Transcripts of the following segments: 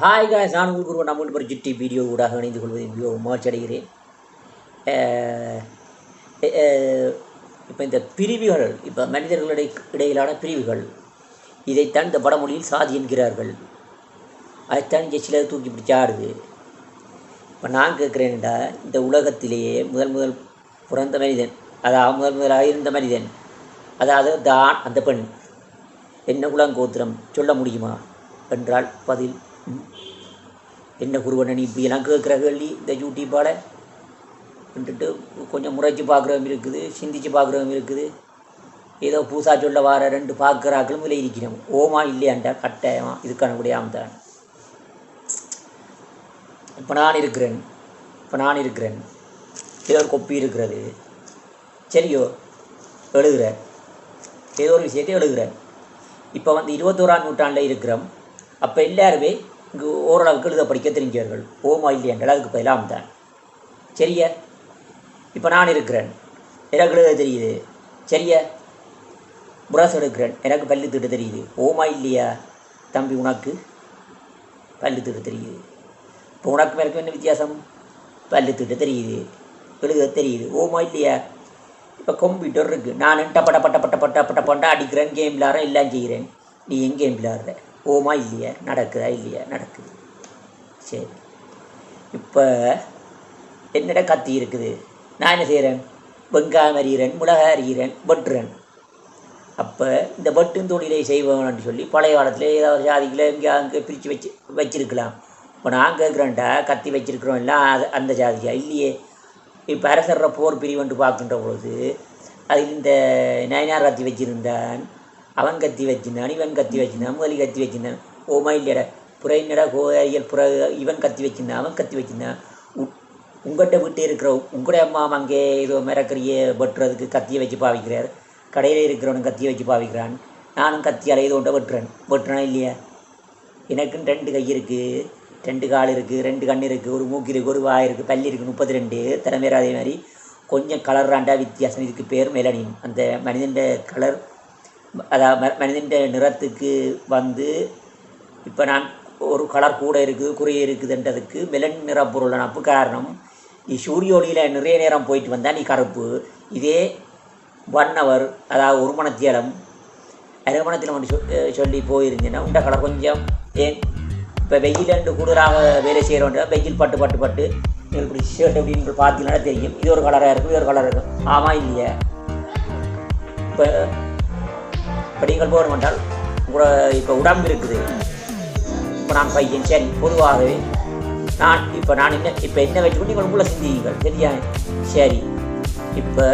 Hi guys நான் உங்களுக்கு ஒரு நம்ம ஒரு ஜிட்டி வீடியோ ஊடாக இணைந்து கொள்வதில் மிகவும் மகிழ்ச்சி அடைகிறேன். இப்போ இந்த பிரிவுகள் இப்போ மனிதர்களுடைய இடையிலான பிரிவுகள் இதைத்தான் இந்த வடமொழியில் சாதி என்கிறார்கள். அதைத்தான் இங்கே சிலர் தூக்கி பிடிச்சி ஆடுது. இப்போ நான் கேட்குறேன்டா இந்த உலகத்திலேயே முதல் முதல் பிறந்த மனிதன் அதாவது முதல் முதலாக இருந்த மனிதன் அதாவது தான் அந்த பெண் என்ன குலங்கோத்திரம் சொல்ல முடியுமா? என்றால் பதில். என்ன குருவன் நீ இப்படியெல்லாம் கேட்குற கேள்வி இந்த யூடியூப்பால் வந்துட்டு கொஞ்சம் முறைச்சி பார்க்குறவங்க இருக்குது சிந்திச்சு பார்க்குறவங்க இருக்குது. ஏதோ பூசா சொல்ல வார ரெண்டு பார்க்குறாக்களும் இதில் இருக்கிறோம் ஓமா இல்லையாண்டா கட்டாயமா இதுக்கான கூட தான் இப்போ நான் இருக்கிறேன் இப்போ நான் இருக்கிறேன். ஏதோ ஒரு கொப்பி இருக்கிறது. சரியோ எழுதுகிறேன் ஏதோ ஒரு விஷயத்தை எழுதுகிறேன் இப்போ வந்து இருபத்தோராம் நூற்றாண்டில் இருக்கிறோம். அப்போ எல்லாருமே இங்கு ஓரளவுக்கு எழுத படிக்க தெரிஞ்சவர்கள் ஓமா இல்லை என்றால் அதுக்கு பதிலாம் தான். சரியா? இப்போ நான் இருக்கிறேன். எனக்கு எழுத தெரியுது. சரியா? புரஸ் எடுக்கிறேன் எனக்கு பல்லு திட்டு தெரியுது. ஓமா இல்லையா தம்பி உனக்கு? பல்லு திட்டு தெரியுது. இப்போ உனக்கு எனக்கு என்ன வித்தியாசம்? பல்லு திட்டு தெரியுது. எழுத தெரியுது. ஓமா இல்லையா? இப்போ கம்ப்யூட்டர் இருக்குது நான் டப்ப பட்ட பட்ட பட்ட பட்ட பட்ட அடிக்கிறேன். கேம் விளாட்றேன் எல்லாம் செய்கிறேன். நீ என் கேம் விளாட்ற ஓமா இல்லையா? நடக்குதா இல்லையா? நடக்குது. சரி. இப்போ என்னடா கத்தி இருக்குது? நான் என்ன செய்கிறேன் வெங்காயம் அறிகிறேன் மிளகாய் அறிகிறேன் வெட்டுறேன். அப்போ இந்த வெட்டும் தொழிலை செய்வோம்னு சொல்லி பழைய காலத்தில் ஏதாவது ஜாதிகளை இங்கே அங்கே பிரித்து வச்சு வச்சிருக்கலாம். இப்போ நான் கேட்குறேன்டா கத்தி வச்சிருக்கிறோம் எல்லாம் அது அந்த ஜாதியா? இல்லையே. இப்போ அரசர்ற போர் பிரிவுன்ட்டு பார்க்கின்ற பொழுது அதில் இந்த நயனார் கத்தி வச்சிருந்தான். அவன் கத்தி வச்சிருந்தான் இவன் கத்தி வச்சிருந்தான் முதலி கத்தி வச்சிருந்தான் ஓமா இல்லையடா புற என்னடா கோரியல் புற இவன் கத்தி வச்சிருந்தான் அவன் கத்தி வச்சிருந்தான் உங்கள்கிட்ட விட்டு இருக்கிற உங்களுடைய அம்மா அங்கே ஏதோ மிரக்கறிய வெட்டுறதுக்கு கத்தியை வச்சு பாவிக்கிறார். கடையில் இருக்கிறவனும் கத்தியை வச்சு பாவிக்கிறான். நானும் கத்தியால் ஏதோ ஒன்றை வெட்டுறேன். வெட்டுறேனா இல்லையா? எனக்குன்னு ரெண்டு கை இருக்குது ரெண்டு கால் இருக்குது ரெண்டு கண் இருக்குது ஒரு மூக்கு இருக்குது ஒரு வாய் இருக்குது பல்லி இருக்குது முப்பத்தி ரெண்டு தலைமையர் அதே மாதிரி. கொஞ்சம் கலர் கலர்றாண்டா வித்தியாசம். இதுக்கு பேர் மெலனின் அந்த மனிதன் கலர் அதாவது மனிதன் நிறத்துக்கு வந்து இப்போ நான் ஒரு கலர் கூட இருக்குது குறைய இருக்குதுன்றதுக்கு மெலன் நிற பொருள் அப்போ காரணம் நீ சூரிய ஒளியில் நிறைய நேரம் போயிட்டு வந்தால் நீ கருப்பு. இதே ஒன் ஹவர் அதாவது ஒரு மணத்தியாலம் அரை மணத்தில் மட்டும் சொல்லி போயிருந்தீங்கன்னா உண்ட கலர் கொஞ்சம் ஏன் இப்போ வெயில் ரெண்டு கூடுதலாக வேலை செய்கிறோன்ற வெயில் பட்டு பட்டு பட்டு நீங்கள் இப்படி ஷர்ட் அப்படின்னு பார்த்தீங்கன்னா தெரியும். இது ஒரு கலராக இருக்கும் இது ஒரு கலராக இருக்கும். ஆமாம் இல்லையா? இப்போ இப்போ நீங்கள் போகணும் என்றால் உங்களோட இப்போ உடம்பு இருக்குது. இப்போ நான் பையன் சரி பொதுவாகவே நான் இப்போ நான் என்ன இப்போ என்ன வச்சுக்கொண்டு நீங்கள் உங்களை சிந்தியுங்கள் சரியா? சரி. இப்போ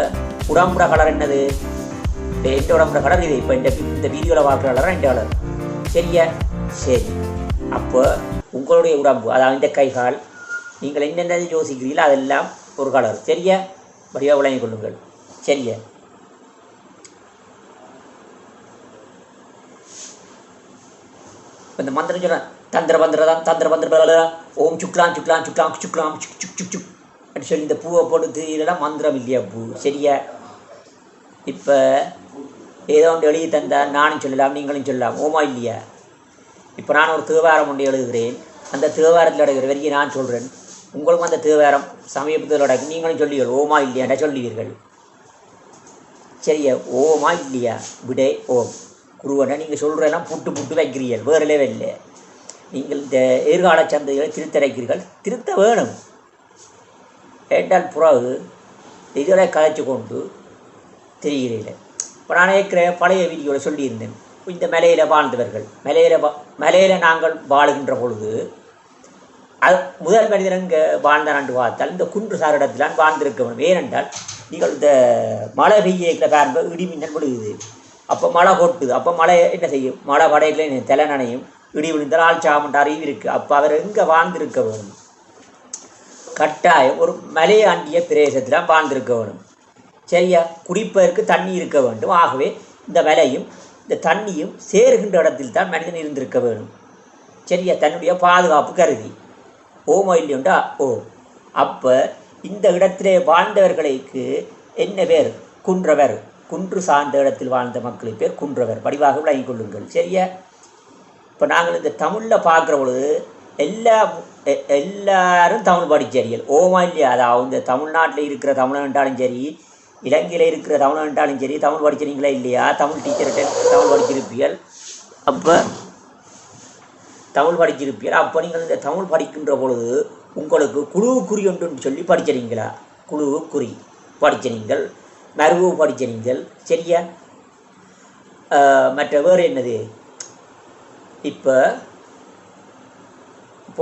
உடம்புட கலர் என்னது? இப்போ எந்த உடம்புட கலர் இது. இப்போ இந்த இந்த வீடியோவில் பார்க்குற கலர் ரெண்டு கலர். சரியா? சரி. அப்போ உங்களுடைய உடம்பு அதாவது இந்த கை கால் நீங்கள் என்னென்ன யோசிக்கிறீங்களோ அதெல்லாம் ஒரு கலர். சரியா? வடிவாக விளங்கிக் கொள்ளுங்கள். சரியா? அந்த மந்திரம் சொல்கிறேன் தந்திர பந்திரதான் தந்திர பந்திர ஓம் சுக்லாம் சுக்லாம் சுக்லாம் சுக்லாம் சுக் சுக் சுக் சுக். அப்படின்னு சொல்லி இந்த பூவை போட்டு தெரியலன்னா மந்திரம் இல்லையா பூ? சரியா? இப்போ ஏதோ ஒன்று எழுதி தந்தால் நானும் சொல்லலாம் நீங்களும் சொல்லலாம். ஓமா இல்லையா? இப்போ நான் ஒரு தேவாரம் ஒன்று எழுதுகிறேன். அந்த தேவாரத்தில் நடக்கிற வரைக்கும் நான் சொல்கிறேன் உங்களுக்கும் அந்த தேவாரம் சமீபத்தில் நடக்கும். நீங்களும் சொல்லுவீர்கள் ஓமா இல்லையாண்டா சொல்லுவீர்கள். சரியா? ஓமா இல்லையா? விடை ஓம். குருவனை நீங்கள் சொல்கிறதெல்லாம் புட்டு புட்டு வைக்கிறீர்கள் வேறு இல்லை நீங்கள் இந்த எதிர்கால சந்தைகளை திருத்தரைக்கிறீர்கள். திருத்த வேணும். ஏட்டால் பிறகு இதில் கதைச்சு கொண்டு தெரிகிறீர்கள். இப்போ நான் இருக்கிற பழைய வீடியோவில் சொல்லியிருந்தேன். இந்த மலையில் வாழ்ந்தவர்கள் மலையில் வா மலையில் நாங்கள் வாழுகின்ற பொழுது அது முதல் மனிதன் இங்கே வாழ்ந்தான் என்று பார்த்தால் இந்த குன்று சாரிடத்திலான் வாழ்ந்திருக்க வேண்டும். ஏனென்றால் நீங்கள் இந்த மழை பெய்ய பாருங்க இடி மின்னல் விழுகுது. அப்போ மழை கொட்டுது. அப்போ மழை என்ன செய்யும்? மழை படையில் தலை நனையும். இடி விழுந்தால் ஆள் சாமன்ற அறிவு இருக்குது அப்போ அவர் எங்கே வாழ்ந்திருக்க வேணும்? கட்டாயம் ஒரு மலையாண்டிய பிரதேசத்தில் வாழ்ந்திருக்க வேணும். சரியா? குடிப்பதற்கு தண்ணி இருக்க வேண்டும். ஆகவே இந்த மலையும் இந்த தண்ணியும் சேருகின்ற இடத்தில் தான் மனிதன் இருந்திருக்க வேணும். சரியா? தன்னுடைய பாதுகாப்பு கருதி. ஓமோ இல்லையோண்டா ஓ. அப்போ இந்த இடத்திலே வாழ்ந்தவர்களுக்கு என்ன பேர்? குன்றவர். குன்று சார்ந்த இடத்தில் வாழ்ந்த மக்களின் பேர் குன்றவர். படிவாக விளங்கிக் கொள்ளுங்கள். சரியா? இப்போ நாங்கள் இந்த தமிழில் பார்க்குற பொழுது எல்லா எ- எல்லாரும் தமிழ் படிச்சறியல் ஓமா இல்லையா? அதாவது இந்த தமிழ்நாட்டில் இருக்கிற தமிழன்ட்டாலும் சரி இலங்கையில் இருக்கிற தமிழன்ட்டாலும் சரி தமிழ் படிச்சிருங்களா இல்லையா? தமிழ் டீச்சர்கிட்ட தமிழ் படிச்சிருப்பீர்கள். அப்போ தமிழ் படிச்சிருப்பீர்கள். அப்போ நீங்கள் இந்த தமிழ் படிக்கின்ற பொழுது உங்களுக்கு குழு குறி ஒன்றுன்னு சொல்லி படிச்சிருங்களா குழு குறி படிச்ச நீங்கள் மருவு படிச்ச சரியா? மற்ற வேறு என்னது? இப்போ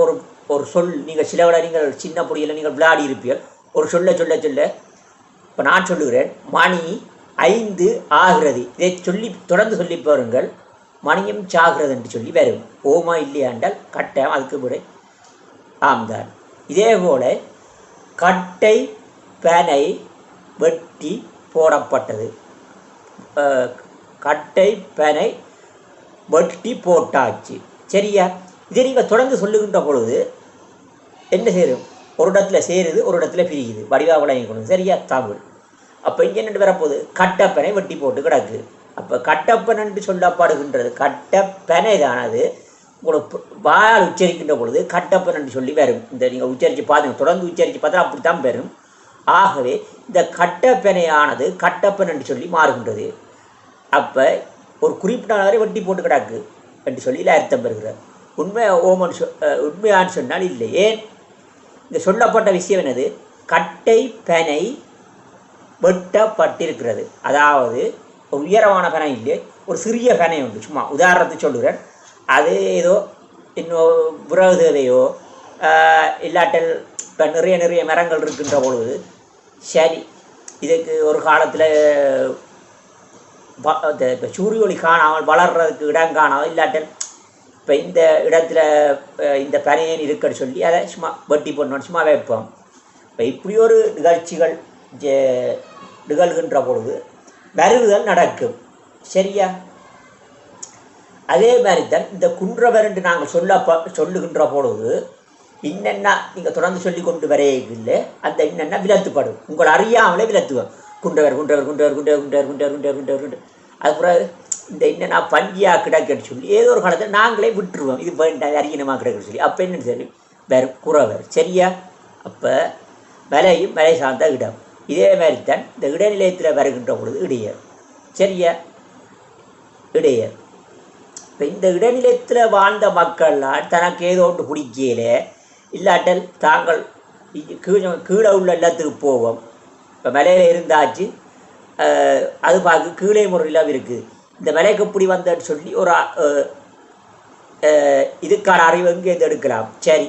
ஒரு ஒரு சொல் நீங்கள் சில விட நீங்கள் சின்ன பொடியில் நீங்கள் விளையாடி இருப்பீர்கள். ஒரு சொல்ல சொல்ல சொல்ல இப்போ நான் சொல்லுகிறேன் மணி ஐந்து ஆகிறது. இதை சொல்லி தொடர்ந்து சொல்லி பாருங்கள். மணியும் சாகிறது என்று சொல்லி வரும். ஓமா இல்லையா என்றால் அதுக்கு விட ஆம்தான் இதே போல் கட்டை பேனை வெட்டி போடப்பட்டது. கட்டை பனை வெட்டி போட்டாச்சு. சரியா? இதை நீங்கள் தொடர்ந்து சொல்லுகின்ற பொழுது என்ன செய்யும் ஒரு இடத்துல சேருது ஒரு இடத்துல பிரியுது. வடிவா விளங்கிக்கணும் சரியா? தமிழ். அப்போ இங்கே என்ன வரப்போகுது? கட்டப்பனை வெட்டி போட்டு கிடக்கு. அப்போ கட்டப்பன் என்று சொல்லப்படுகின்றது. கட்டப்பனை தானது உங்களுக்கு வாயால் உச்சரிக்கின்ற பொழுது கட்டப்பன் என்று சொல்லி வரும். இந்த நீங்கள் உச்சரித்து பாருங்க. தொடர்ந்து உச்சரித்து பார்த்தா அப்படித்தான் வரும். ஆகவே இந்த கட்டப்பெனையானது கட்டப்பன் என்று சொல்லி மாறுகின்றது. அப்போ ஒரு குறிப்பிட்ட வரை வட்டி போட்டு கிடக்கு என்று சொல்லி அர்த்தம் பெறுகிறார். உண்மை ஓமன் சொ உண்மையான்னு சொன்னால் இல்லை. ஏன்? இந்த சொல்லப்பட்ட விஷயம் என்னது? கட்டை பெனை வெட்டப்பட்டிருக்கிறது. அதாவது ஒரு உயரமான பனை இல்லை ஒரு சிறிய பெனை உண்டு. சும்மா உதாரணத்துக்கு சொல்லுகிறேன். அது ஏதோ இன்னும் விறகு தேவையோ இல்லாட்டல் இப்போ நிறைய நிறைய மரங்கள் இருக்கின்ற பொழுது சரி இதுக்கு ஒரு காலத்தில் வ- இப்போ சூரிய ஒளி காணாமல் வளர்கிறதுக்கு இடம் காணாமல் இல்லாட்டல் இப்போ இந்த இடத்துல இந்த பனையன் இருக்குன்னு சொல்லி அதை சும்மா வெட்டி போடணும் சும்மா வைப்போம். இப்போ இப்படி ஒரு நிகழ்ச்சிகள் ஜெ- நிகழ்கின்ற பொழுது மருவுதல் நடக்கும். சரியா? அதே மாதிரி தான் இந்த குன்றவர் என்று நாங்கள் சொல்ல சொல்லுகின்ற பொழுது இன்னென்ன நீங்கள் தொடர்ந்து சொல்லி கொண்டு வரையில்லை அந்த இன்னென்ன விலத்துப்படும். உங்களை அறியாமலே விலத்துவோம். குண்டவர் குண்டவர் குண்டவர் குண்டவர் குண்டவர் குண்டவர் குண்டவர் குண்டவர் குன்றவர் அது பிறகு இந்த இன்னென்ன பஞ்சியாக கிடக்குன்னு சொல்லி ஏதோ ஒரு காலத்தில் நாங்களே விட்டுருவோம். இது வேண்டாம் அறியணமாக கிடக்குன்னு சொல்லி. அப்போ என்னன்னு சொல்லி வேறு குறவர். சரியா? அப்போ மலையும் மலை சார்ந்த இடம். இதே மாதிரி தான் இந்த இடைநிலையத்தில் வருகின்ற பொழுது இடையர். சரியா? இடையர். இப்போ இந்த இடைநிலையத்தில் வாழ்ந்த மக்கள்லாம் தனக்கு ஏதோ ஒன்று பிடிக்கல இல்லாட்டல் தாங்கள் கீழே கீழே உள்ள எல்லாத்துக்கும் போவோம். இப்போ மலையில் இருந்தாச்சு அது பார்க்க கீழே முறையில் இருக்குது இந்த மலைக்கு இப்படி வந்தேன்னு சொல்லி ஒரு இதுக்கான அறிவு எங்கேருந்து எடுக்கலாம்? சரி.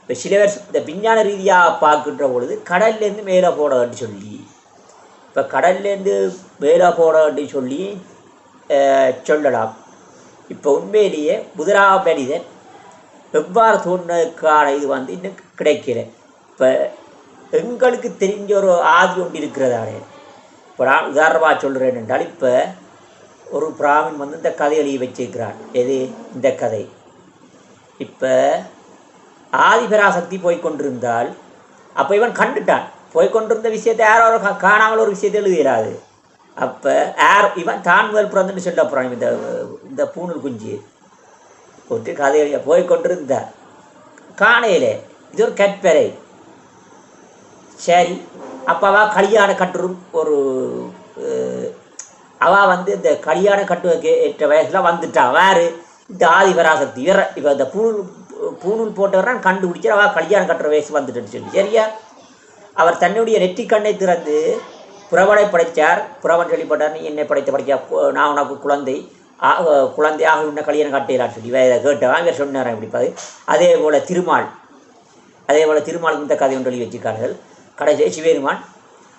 இப்போ சில பேர் இந்த விஞ்ஞான ரீதியாக பார்க்கின்ற பொழுது கடல்லேருந்து மேலே போடன்னு சொல்லி இப்போ கடல்லேருந்து மேலே போடன்னு சொல்லி சொல்லலாம். இப்போ உண்மையிலேயே முதலாம் மனிதன் எவ்வாறு தோன்றதுக்கான இது வந்து இன்னும் கிடைக்கல. இப்போ எங்களுக்கு தெரிஞ்ச ஒரு ஆதி ஒன்று இருக்கிறதானே. இப்போ நான் உதாரணமாக சொல்கிறேன் என்றால் இப்போ ஒரு பிராமின் வந்து இந்த கதை எழுதி வச்சிருக்கிறான். எது? இந்த கதை. இப்போ ஆதிபராசக்தி போய்கொண்டிருந்தால் அப்போ இவன் கண்டுட்டான். போய்கொண்டிருந்த விஷயத்தை யாரோ ஒரு காணாமல் ஒரு விஷயத்தை எழுதுகிறாரு. அப்போ யார் இவன் தான் முதல் பிறந்துன்னு சொல்ல போகிறான் இந்த இந்த பூணூல் குஞ்சு. ஒட்டு கதை எழுத போய் கொண்டிருந்த காணையிலே இது ஒரு கற்பரை சரி அப்பாவா கல்யாண கட்டுரும் ஒரு அவா வந்து இந்த கல்யாண கட்டுவதுக்கு ஏற்ற வயசில் வந்துட்டா. வேறு இந்த ஆதிபராசக்தி இவர இப்போ இந்த பூணூல் பூணூல் போட்டவரான் கண்டுபிடிச்சு அவா கல்யாணம் கட்டுற வயசு வந்துட்டுன்னு சொல்லி. சரியா? அவர் தன்னுடைய நெற்றி கண்ணை திறந்து புறவனை படைத்தார் புறவன் சொல்லிப்பட்டார் நீ என்னை படைத்த படைக்க? நான் உனக்கு குழந்தை. குழந்தையாக உன்னை கல்யாணம் காட்டுகிறார் சொல்லி இதை கேட்டவன் இவர் சொன்னார் இப்படி அதே போல் திருமால் அதே போல் திருமாலுக்கு இந்த கதை ஒன்று சொல்லி வச்சிருக்கார்கள் கடைசி சிவபெருமான்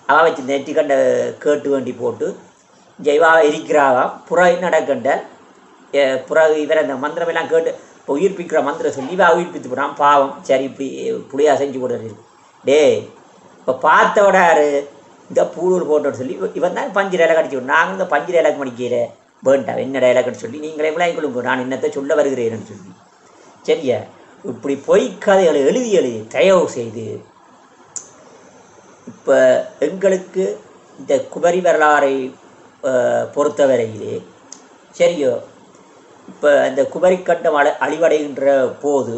அவ வச்சு நெற்றிக்கண்டை கேட்டு வேண்டி போட்டு ஜெய்வாக இருக்கிறாவாம் புற நடக்கண்ட புற இவர் அந்த மந்திரம் எல்லாம் கேட்டு இப்போ உயிர்ப்பிக்கிற மந்திரம் சொல்லி இவா உயிர்ப்பித்து போகிறான் பாவம். சரி இப்படி புளியா செஞ்சு போடுறது டேய் இப்போ பார்த்த விடாரு இந்த பூடூர் போட்டோன்னு சொல்லி இவன் தான் பஞ்சு இலை கடிச்சு நாங்கள் இந்த பஞ்சு டைலாக் மடிக்கல வேண்டாம் என்ன டைலாக்னு சொல்லி நீங்களே விளையாடி கொள்ளுங்க நான் என்னத்தை சொல்ல வருகிறேன்னு சொல்லி. சரியா? இப்படி பொய் கதைகளை எழுதி எழுதி தயவு செய்து. இப்போ எங்களுக்கு இந்த குமரி வரலாறை பொறுத்தவரையிலே சரியோ? இப்போ இந்த குமரிக்கண்டம் அழ அழிவடைகின்ற போது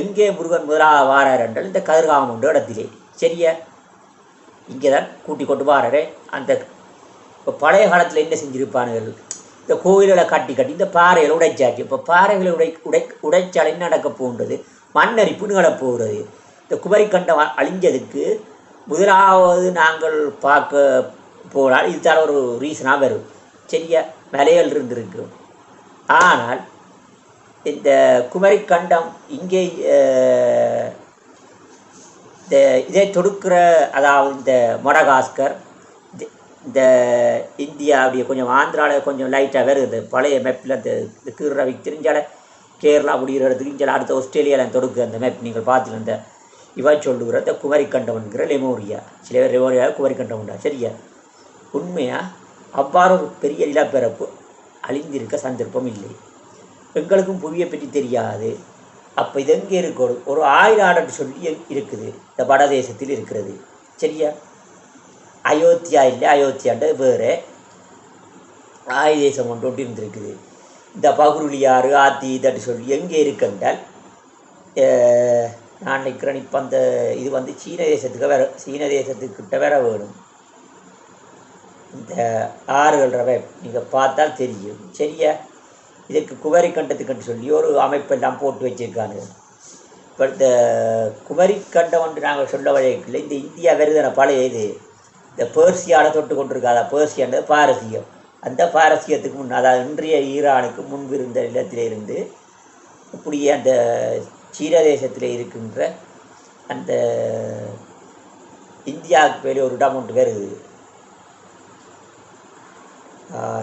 எங்கே முருகன் முதலாக வாரார் என்றால் இந்த கதிர்காமம் இடத்திலே. சரியா? இங்கே தான் கூட்டி கொண்டு வாரரே அந்த இப்போ பழைய காலத்தில் என்ன செஞ்சுருப்பானுகள்? இந்த கோயில்களை கட்டி கட்டி இந்த பாறைகளை உடைச்சாச்சு. இப்போ பாறைகளை உடை உடை உடைச்சால் என்ன நடக்க போன்றது? மண்ணரிப்பு போகிறது இந்த குமரிக்கண்டம் அழிஞ்சதுக்கு முதலாவது நாங்கள் பார்க்க போனால் இதுதான் ஒரு ரீசனாக வரும். சரியா? மலைகள் இருந்திருக்கு ஆனால் இந்த குமரிக்கண்டம் இங்கே இந்த இதை தொடுக்கிற அதாவது இந்த மொடகாஸ்கர் இந்த- இந்தியாவுடைய இந்தியா கொஞ்சம் ஆந்திராவில் கொஞ்சம் லைட்டாக வருது. பழைய மேப்பில் அந்த இந்த கீழவி தெரிஞ்சால கேரளா முடிகிற இடத்துக்கு இங்கே அடுத்த ஆஸ்திரேலியாவில் தொடுக்கு அந்த மேப் நீங்கள் பார்த்துல இந்த இவா சொல்லுகிற இந்த குமரிக்கண்டம்ங்கிற லெமோரியா சில பேர் லெமோரியா குமரிக்கண்டம் சரியா? உண்மையாக அவ்வாறு ஒரு பெரிய நிலப்பரப்பு அழிந்திருக்க சந்தர்ப்பம் இல்லை. எங்களுக்கும் புவியை பற்றி தெரியாது. அப்போ இது எங்கே இருக்கணும் ஒரு ஆயிரம் ஆடர் சொல்லி இருக்குது. இந்த வடதேசத்தில் இருக்கிறது. சரியா? அயோத்தியா இல்லை அயோத்தியான்றது வேறு. ஆய தேசம் ஒன்று ஒன்று இருந்திருக்குது. இந்த பகுருளியாறு ஆத்தி இதட்டு சொல்லி எங்கே இருக்குன்றால் நான் நிற்கிறேன் இப்போ அந்த இது வந்து சீன தேசத்துக்கு வேற சீன தேசத்துக்கிட்ட வேற வேணும். இந்த ஆறுகள் நீங்கள் பார்த்தால் தெரியும். சரியா? இதுக்கு குமரி கண்டத்துக்குன்னு சொல்லி ஒரு அமைப்பெல்லாம் போட்டு வச்சிருக்காங்க. இப்போ இந்த குமரி கண்டம் என்று நாங்கள் சொல்ல வழியில் இந்த இந்தியா வருதன பழைய இது. இந்த பேர்சியாவை தொட்டு கொண்டிருக்காதா பேர்சியன்றது பாரசீகம். அந்த பாரசீகத்துக்கு முன் அதாவது இன்றைய ஈரானுக்கு முன்பு இருந்த இடத்திலிருந்து இப்படியே அந்த சீன தேசத்தில் இருக்கின்ற அந்த இந்தியாவுக்கு வெளியே ஒரு இடம் ஒன்று வருது.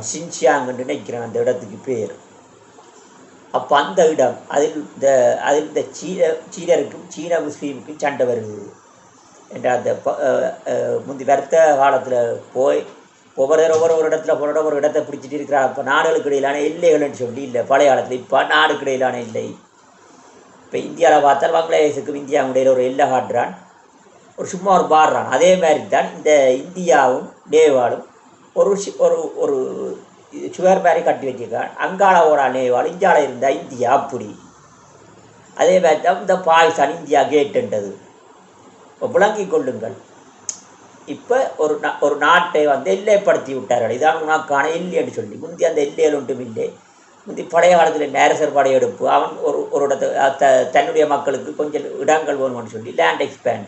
ஷின்ஷியாங்கன்னு நினைக்கிறேன் அந்த இடத்துக்கு பேர். அப்போ அந்த இடம் அதில் இந்த அதில் இந்த சீன சீனருக்கும் சீன முஸ்லீமுக்கும் சண்டை வருது. அந்த ப- முந்தி வருத்த காலத்தில் போய் ஒவ்வொரு தடவை ஒவ்வொரு ஒரு இடத்துல போனோட ஒரு இடத்தை பிடிச்சிட்டு இருக்கிறா இப்போ நாடுகளுக்கு இடையிலான எல்லைகள்னு சொல்லி இல்லை பழைய காலத்தில் இப்போ நாடுக்கு இடையிலான இல்லை இப்போ இந்தியாவில் பார்த்தால் பங்களாதேஷுக்கும் இந்தியாவும் இடையில் ஒரு எல்லை காட்டுறான். ஒரு சும்மா ஒரு பாடுறான் அதே மாதிரி தான் இந்த இந்தியாவும் நேபாளும் ஒரு ஒரு ஒரு சுவர் மாதிரி கட்டி வச்சிருக்கான். அங்காள ஓடா நேபாள் இந்தியாவில் இருந்தால் இந்தியா அப்படி. அதே மாதிரி தான் இந்த பாகிஸ்தான் இந்தியா கேட்டுன்றது விளங்கி கொள்ளுங்கள். இப்போ ஒரு நா ஒரு நாட்டை வந்து எல்லைப்படுத்தி விட்டார்கள். இதான் உனக்கான எல்லைன்னு சொல்லி. முந்தி அந்த எல்லையில் ஒன்றும் இல்லை. முந்தி பழைய காலத்தில் நேரசர் படையெடுப்பு அவன் ஒரு ஒரு இடத்தை த தன்னுடைய மக்களுக்கு கொஞ்சம் இடங்கள் வேணும்னு சொல்லி லேண்ட் எக்ஸ்பேண்ட்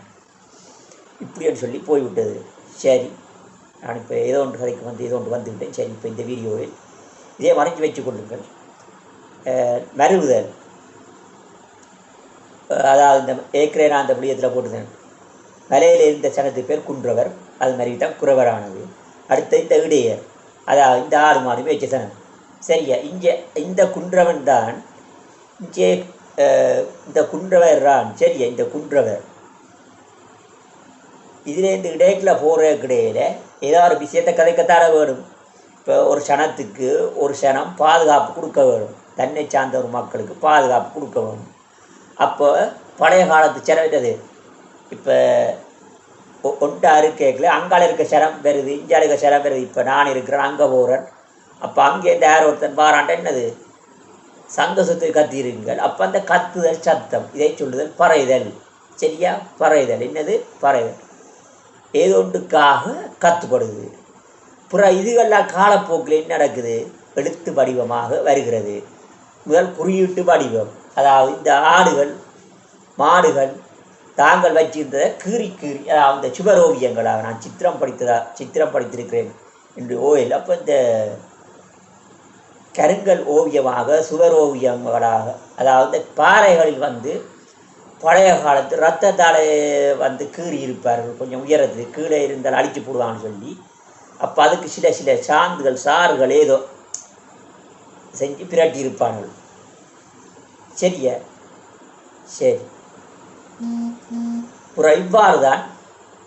இப்படின்னு சொல்லி போய்விட்டது. சரி. நான் இப்போ ஏதோ ஒன்று கதைக்கு வந்து ஏதோ ஒன்று வந்துவிட்டேன். சரி இப்போ இந்த வீடியோவில் இதே மறைஞ்சு வச்சு கொள்ளுங்கள். மருவுதல். அதாவது இந்த ஏக்கரே நான் அந்த விடியத்தில் போட்டுதேன். மலையில் இருந்த சனத்து பேர் குன்றவர் அது மாதிரி தான் குறவரானது. அடுத்து இந்த இடையர் அதாவது இந்த ஆறு மாறி வச்ச சனம். சரியா இங்கே இந்த குன்றவன் தான் இங்கே இந்த குன்றவர் தான். சரியா இந்த குன்றவர். இதுலேருந்து இடைக்கில் போகிற இடையில ஏதோ ஒரு விஷயத்தை கதைக்கத்தார வேணும். இப்போ ஒரு சனத்துக்கு ஒரு சனம் பாதுகாப்பு கொடுக்க வேணும். தன்னை சார்ந்த ஒரு மக்களுக்கு பாதுகாப்பு கொடுக்க வேணும். அப்போ பழைய காலத்து செலவிட்டது இப்போ ஒன்றா இருக்கேக்கல அங்கால இருக்க சிரம் வருது இஞ்சால இருக்க சிரம் வருது இப்போ நான் இருக்கிறேன் அங்கே போகிறேன் அப்போ அங்கேருந்து யார் ஒருத்தன் பாராண்ட என்னது? சங்க சொத்து கத்திருங்கள். அப்போ அந்த கத்துதல் சத்தம் இதை சொல்லுதல் பறைதல். சரியா? பறைதல். என்னது? பறைதல். ஏதோ ஒன்றுக்காக கத்துப்படுது. புற இதுகள்லாம் காலப்போக்கில் என்ன நடக்குது? எழுத்து வடிவமாக வருகிறது. முதல் குறியீட்டு வடிவம் அதாவது இந்த ஆடுகள் மாடுகள் தாங்கள் வச்சிருந்த கீறி கீறி அந்த சுவரோவியங்களாக நான் சித்திரம் படித்ததா சித்திரம் படித்திருக்கிறேன் என்று ஓயில். அப்போ இந்த கருங்கல் ஓவியமாக சுவர் ஓவியங்களாக அதாவது பாறைகளில் வந்து பழைய காலத்து ரத்தத்தால் வந்து கீறி இருப்பார்கள். கொஞ்சம் உயரது கீழே இருந்தால் அழிச்சு போடுவாங்கன்னு சொல்லி. அப்போ அதுக்கு சில சில சாந்துகள் சாறுகள் ஏதோ செஞ்சு பிரட்டி இருப்பார்கள். சரியா? சரி. இவ்வாறு தான்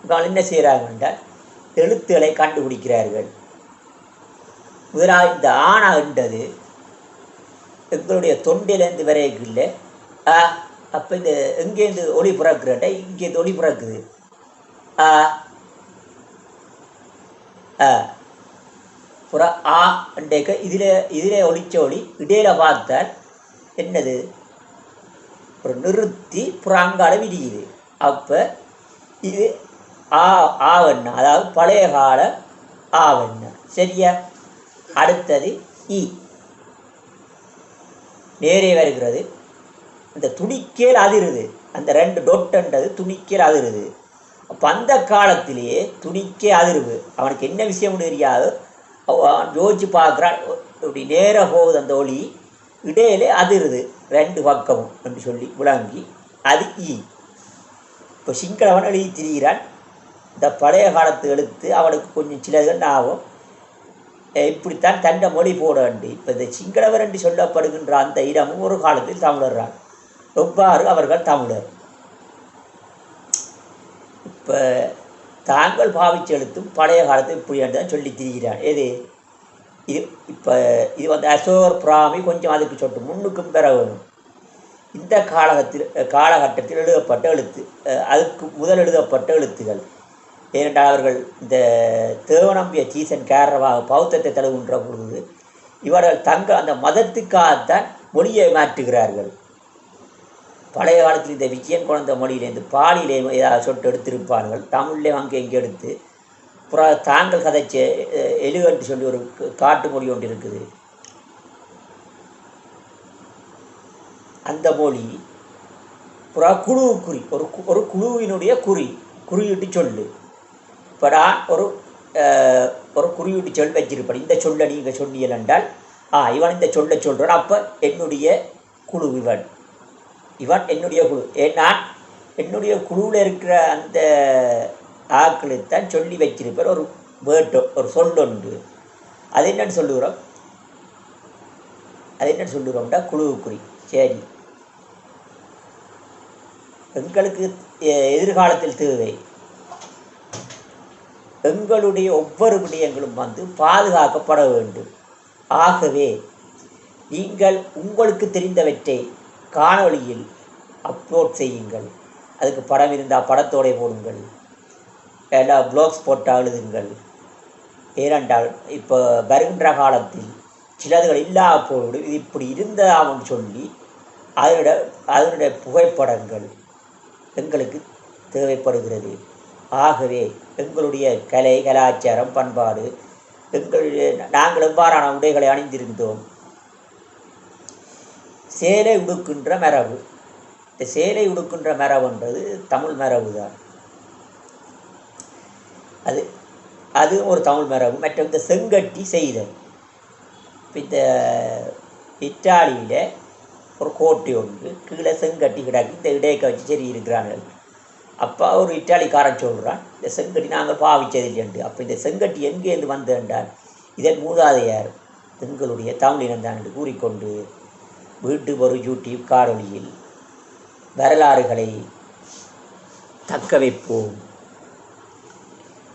இவங்க என்ன செய்கிறார்கள் என்றால் எழுத்துக்களை கண்டுபிடிக்கிறார்கள். முதலாவது இந்த ஆணா என்றது எங்களுடைய தொண்டிலேருந்து வரைக்கும் இல்லை அப்போ இந்த எங்கேருந்து ஒளி பிறக்குறட்ட இங்கேருந்து ஒளி பிறக்குது. ஆ ஆ ஆ அண்டேக்க இதில் இதில் ஒளிச்ச ஒளி இடையில பார்த்தால் என்னது? ஒரு நிறுத்தி புறாங்கால விரியுது. அப்போ இது ஆ ஆவண்ண. அதாவது பழைய கால ஆவண்ண. சரியா? அடுத்தது இ நேரே வருகிறது. அந்த துணிக்கேல் அதிருது. அந்த ரெண்டு டொட்டுன்றது துணிக்கேல் அதிருது. அப்போ அந்த காலத்திலேயே துணிக்கே அதிர்வு. அவனுக்கு என்ன விஷயம் தெரியாது? அவன் யோசிச்சு பார்க்குறான். இப்படி நேராக போகுது அந்த ஒளி. இடையிலே அதிருது. ரெண்டு பக்கமும் என்று சொல்லி விளங்கி அது ஈ. இப்போ சிங்களவன் எழுதி திரிகிறான் இந்த பழைய காலத்து எழுத்து அவனுக்கு கொஞ்சம் சிலதுகள் ஆகும்? இப்படித்தான் தண்டை மொழி போட வேண்டி இப்போ இந்த சிங்களவர் என்று சொல்லப்படுகின்ற அந்த இடமும் ஒரு காலத்தில் தமிழர்றான் எவ்வாறு அவர்கள் தமிழர்? இப்போ தாங்கள் பாவிச்சு எழுத்தும் பழைய காலத்தில் இப்படி என்று தான் சொல்லி திரிகிறான் எது? இது இப்போ இது வந்து அசோர் பிராமி கொஞ்சம் அதுக்கு சொட்டு முன்னுக்கும் பிறகு வேணும் இந்த காலகத்தில் காலகட்டத்தில் எழுதப்பட்ட எழுத்து அதுக்கு முதல் எழுதப்பட்ட எழுத்துகள். ஏனென்றால் அவர்கள் இந்த தேவநம்பிய சீசன் காரணமாக பௌத்தத்தை தழுவுன்ற பொழுது இவர்கள் தங்க அந்த மதத்துக்காகத்தான் மொழியை மாற்றுகிறார்கள். பழைய காலத்தில் இந்த விஜயன் குழந்த மொழியிலேருந்து பாலியிலே ஏதாவது சொட்டு எடுத்திருப்பார்கள். தமிழ்லே அங்கே இங்கே எடுத்து புறா தாங்கள் கதைச்ச அஹ், சொல்லி ஒரு க- காட்டு மொழி ஒன்று இருக்குது. அந்த மொழி புறா குழு குறி ஒரு கு- ஒரு குழுவினுடைய குறி குறியீட்டு சொல்லு. இப்போ நான் ஒரு ஒரு குறியீட்டு சொல் வச்சிருப்பேன். இந்த சொல்லை நீங்கள் சொன்னீர்கள் என்றால் ஆ இவன் இந்த சொல்லை சொல்கிறான் அப்போ என்னுடைய குழு இவன். இவன் என்னுடைய குழு. ஏன்னா நான் என்னுடைய குழுவில் இருக்கிற அந்த ஆட்களைத்தான் சொல்லி வச்சிருப்பார் ஒரு வேட்டோ ஒரு சொல்லொன்று அது என்னன்னு சொல்லுகிறோம்? அது என்ன சொல்லுகிறோம்டா? குழுவுக்குறி. சரி. எங்களுக்கு எ- எதிர்காலத்தில் தேவை. எங்களுடைய ஒவ்வொரு விடயங்களும் வந்து பாதுகாக்கப்பட வேண்டும். ஆகவே நீங்கள் உங்களுக்கு தெரிந்தவற்றை காணொளியில் அப்லோட் செய்யுங்கள். அதுக்கு படம் இருந்தால் படத்தோடே போடுங்கள். எல்லா ப்ளாக்ஸ் போட்டால் எழுதுங்கள் ஏனென்றால் இப்போ வருகின்ற காலத்தில் சிலதுகள் இல்லா போடு இது இப்படி இருந்ததாகவும் சொல்லி அதனுடைய அதனுடைய புகைப்படங்கள் எங்களுக்கு தேவைப்படுகிறது. ஆகவே எங்களுடைய கலை கலாச்சாரம் பண்பாடு எங்களுடைய நாங்கள் எவ்வாறான உடைகளை அணிந்திருந்தோம்? சேலை உடுக்கின்ற மரபு. இந்த சேலை உடுக்கின்ற மரபுன்றது தமிழ் மரபு தான் அது அது ஒரு தமிழ் மரபு. மற்ற இந்த செங்கட்டி செய்தல். இந்த இத்தாலியில் ஒரு கோட்டை ஒன்று கீழே செங்கட்டி கிடக்கு. இந்த இடையக்க வச்சு சரி இருக்கிறார்கள். அப்போ ஒரு இட்டாலிக்காரன் சொல்கிறான் இந்த செங்கட்டி நாங்கள் பாவிச்சதில்லைண்டு அப்போ இந்த செங்கட்டி எங்கேருந்து வந்து என்றால் இதன் மூதாதையார் எங்களுடைய தமிழினந்தான் என்று கூறிக்கொண்டு வீட்டு ஒரு யூடியூப் காரொலியில் வரலாறுகளை தக்க வைப்போம்.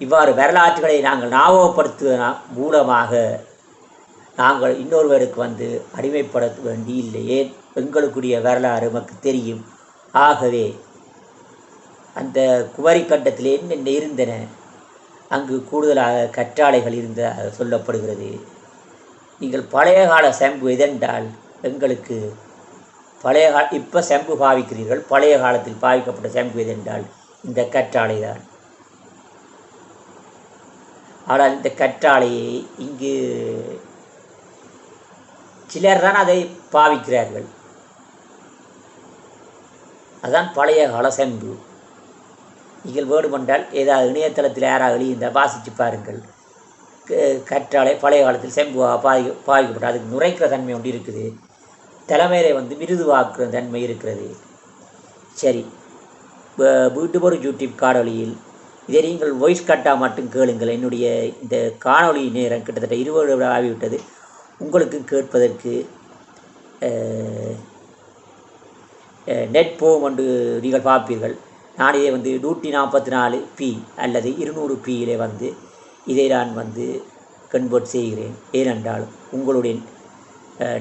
இவ்வாறு வரலாற்றுகளை நாங்கள் ஞாபகப்படுத்துவதன் மூலமாக நாங்கள் இன்னொருவருக்கு வந்து அடிமைப்பட வேண்டி இல்லையே எங்களுக்குரிய வரலாறு நமக்கு தெரியும். ஆகவே அந்த குமரி கண்டத்தில் என்னென்ன இருந்தன? அங்கு கூடுதலாக கற்றாழைகள் இருந்ததாக சொல்லப்படுகிறது. நீங்கள் பழைய கால செம்பு எதென்றால் எங்களுக்கு பழைய கால இப்போ செம்பு பாவிக்கிறீர்கள். பழைய காலத்தில் பாவிக்கப்பட்ட செம்பு எதென்றால் இந்த கற்றாழை தான் ஆனால் இந்த கற்றாழையை இங்கு சிலர் தான் அதை பாவிக்கிறார்கள். அதுதான் பழைய கால செம்பு நீங்கள் வேண்டுமென்றால் ஏதாவது இணையதளத்தில் யாராவது எழுதியிருந்தால் வாசித்து பாருங்கள். க- கற்றாழை பழைய காலத்தில் செம்பு பாதி பாவிக்கப்பட்ட அதுக்கு நுரைக்கிற தன்மை ஒன்று இருக்குது. தலைமையிலே வந்து மிருதுவாக்குற தன்மை இருக்கிறது. சரி. வ- வீட்டு ஒரு யூடியூப் காணொளியில் இதை நீங்கள் வாய்ஸ் கட்டாக மட்டும் கேளுங்கள். என்னுடைய இந்த காணொளி நேரம் கிட்டத்தட்ட இருபது ஆகிவிட்டது. உங்களுக்கு கேட்பதற்கு நெட் போம் என்று நீங்கள் பார்ப்பீர்கள். நான் இதை வந்து நூற்றி நாற்பத்தி நாலு பி அல்லது இருநூறு பியிலே வந்து இதை நான் வந்து கன்வெர்ட் செய்கிறேன். ஏனென்றால் உங்களுடைய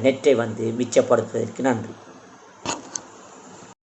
நெட்டை வந்து மிச்சப்படுத்துவதற்கு நன்றி.